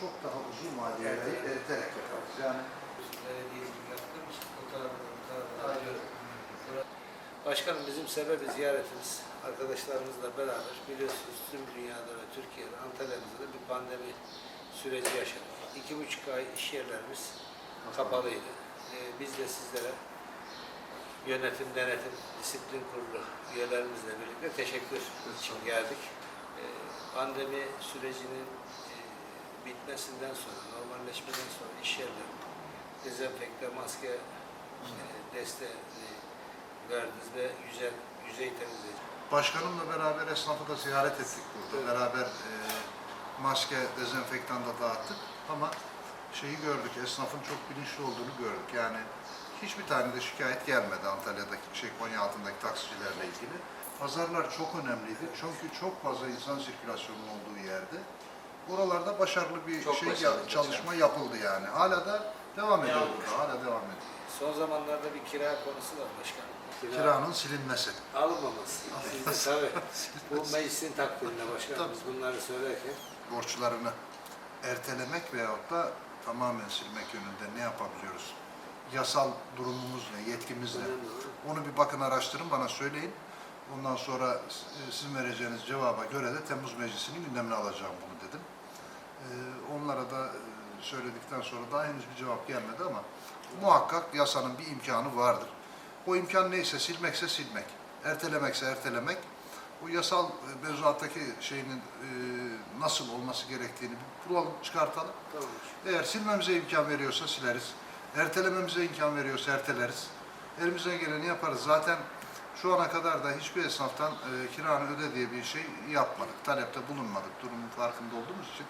çok daha uzun vadeli Evet. eriterek yaparız. Yani. Başkanım bizim sebebi ziyaretimiz. Arkadaşlarımızla beraber biliyorsunuz tüm dünyada ve Türkiye'de Antalya'mızda da bir pandemi süreci yaşadık. İki buçuk ay iş yerlerimiz kapalıydı. Ee, biz de sizlere yönetim, denetim, disiplin kurulu üyelerimizle birlikte teşekkür için geldik. Ee, pandemi sürecinin bitmesinden sonra, normalleşmeden sonra iş yerleri dezenfekte, maske e, desteği verdiniz ve yüzey, yüzey temizleyici. Başkanımla beraber esnafı da ziyaret ettik burada. Evet. Beraber e, maske, dezenfektan da dağıttık ama şeyi gördük, esnafın çok bilinçli olduğunu gördük. Yani hiçbir tane de şikayet gelmedi Antalya'daki, şey Konya altındaki taksicilerle ilgili. Pazarlar çok önemliydi çünkü çok fazla insan sirkülasyonunun olduğu yerde. Oralarda başarılı bir Çok şey başarılı, çalışma yapıldı yani. Hala da devam ediyor burada, hala devam ediyor. Son zamanlarda bir kira konusu var başkanım. Kiranın silinmesi. Alınmaması. Siz de tabii bu meclisin takdirinde başkanım Tabii. biz bunları söylerken borçlarını ertelemek veyahut da tamamen silmek yönünde ne yapabiliyoruz? Yasal durumumuz ne, yetkimiz ne? Onu bir bakın araştırın, bana söyleyin. Ondan sonra e, sizin vereceğiniz cevaba göre de Temmuz Meclisi'nin gündemine alacağım bunu dedim. E, Onlara da e, söyledikten sonra daha henüz bir cevap gelmedi ama muhakkak yasanın bir imkanı vardır. O imkan neyse silmekse silmek, ertelemekse ertelemek. O yasal e, mevzuattaki şeyinin e, nasıl olması gerektiğini bir bulalım, çıkartalım. Tamam. Eğer silmemize imkan veriyorsa sileriz. Ertelememize imkan veriyorsa erteleriz. Elimizden geleni yaparız. Zaten şu ana kadar da hiçbir esnaftan e, kiranı öde diye bir şey yapmadık. Talepte bulunmadık. Durumun farkında olduğumuz için.